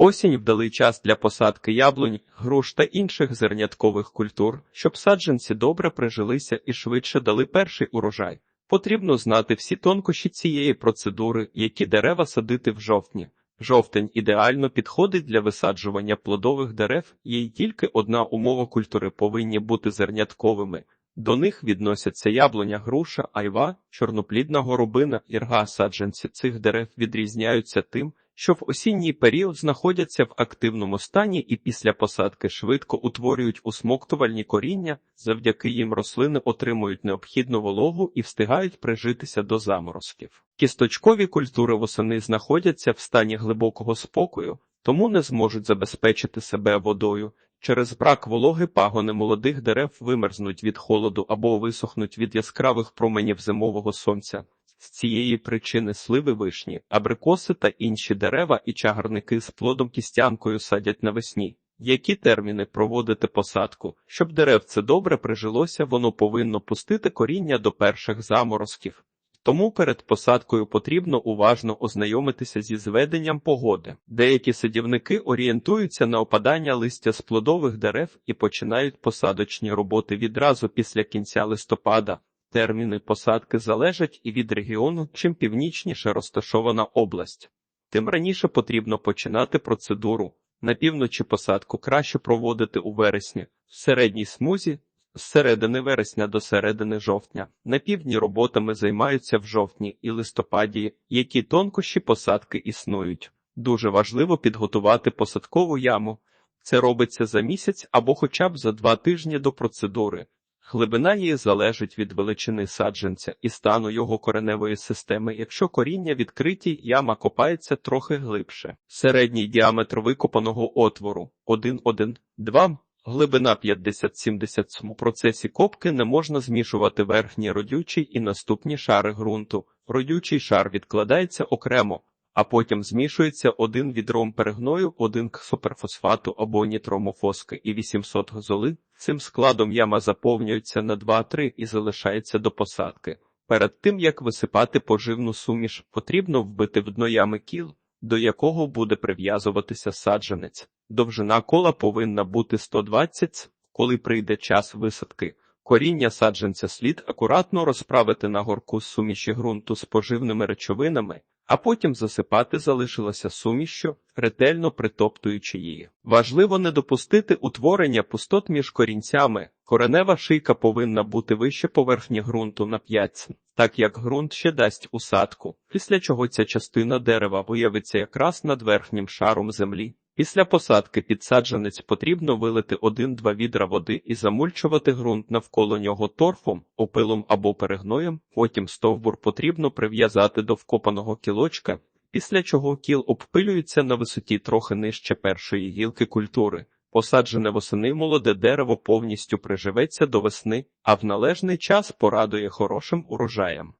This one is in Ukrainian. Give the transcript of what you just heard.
Осінь вдалий час для посадки яблунь, груш та інших зерняткових культур, щоб саджанці добре прижилися і швидше дали перший урожай. Потрібно знати всі тонкощі цієї процедури, які дерева садити в жовтні. Жовтень ідеально підходить для висаджування плодових дерев, є тільки одна умова культури повинні бути зернятковими. До них відносяться яблуня, груша, айва, чорноплідна горобина, ірга. Саджанці цих дерев відрізняються тим, що в осінній період знаходяться в активному стані і після посадки швидко утворюють усмоктувальні коріння, завдяки їм рослини отримують необхідну вологу і встигають прижитися до заморозків. Кісточкові культури восени знаходяться в стані глибокого спокою, тому не зможуть забезпечити себе водою. Через брак вологи пагони молодих дерев вимерзнуть від холоду або висохнуть від яскравих променів зимового сонця. З цієї причини сливи вишні, абрикоси та інші дерева і чагарники з плодом кістянкою садять навесні. Які терміни проводити посадку? Щоб деревце добре прижилося, воно повинно пустити коріння до перших заморозків. Тому перед посадкою потрібно уважно ознайомитися зі зведенням погоди. Деякі садівники орієнтуються на опадання листя з плодових дерев і починають посадочні роботи відразу після кінця листопада. Терміни посадки залежать і від регіону, чим північніше розташована область. Тим раніше потрібно починати процедуру. На півночі посадку краще проводити у вересні, в середній смузі з середини вересня до середини жовтня. На півдні роботами займаються в жовтні і листопаді, які тонкощі посадки існують. Дуже важливо підготувати посадкову яму. Це робиться за місяць або хоча б за два тижні до процедури. Глибина її залежить від величини саджанця і стану його кореневої системи. Якщо коріння відкриті, яма копається трохи глибше. Середній діаметр викопаного отвору 1,1-2 Глибина 50-70 У процесі копки не можна змішувати верхній родючий і наступні шари ґрунту. Родючий шар відкладається окремо, а потім змішується один відром перегною, один к суперфосфату або нітромофоски і 800 золи. Цим складом яма заповнюється на 2-3 і залишається до посадки. Перед тим як висипати поживну суміш, потрібно вбити в дно ями кіл, до якого буде прив'язуватися саджанець. Довжина кола повинна бути 120, коли прийде час висадки. Коріння саджанця слід акуратно розправити на горку з суміші ґрунту з поживними речовинами, а потім засипати залишилося сумішю, ретельно притоптуючи її. Важливо не допустити утворення пустот між корінцями. Коренева шийка повинна бути вище поверхні ґрунту на 5, так як ґрунт ще дасть усадку, після чого ця частина дерева виявиться якраз над верхнім шаром землі. Після посадки підсаджанець потрібно вилити 1-2 відра води і замульчувати ґрунт навколо нього торфом, опилом або перегноєм. Потім стовбур потрібно прив'язати до вкопаного кілочка, після чого кіл обпилюється на висоті трохи нижче першої гілки культури. Посаджене восени молоде дерево повністю приживеться до весни, а в належний час порадує хорошим урожаєм.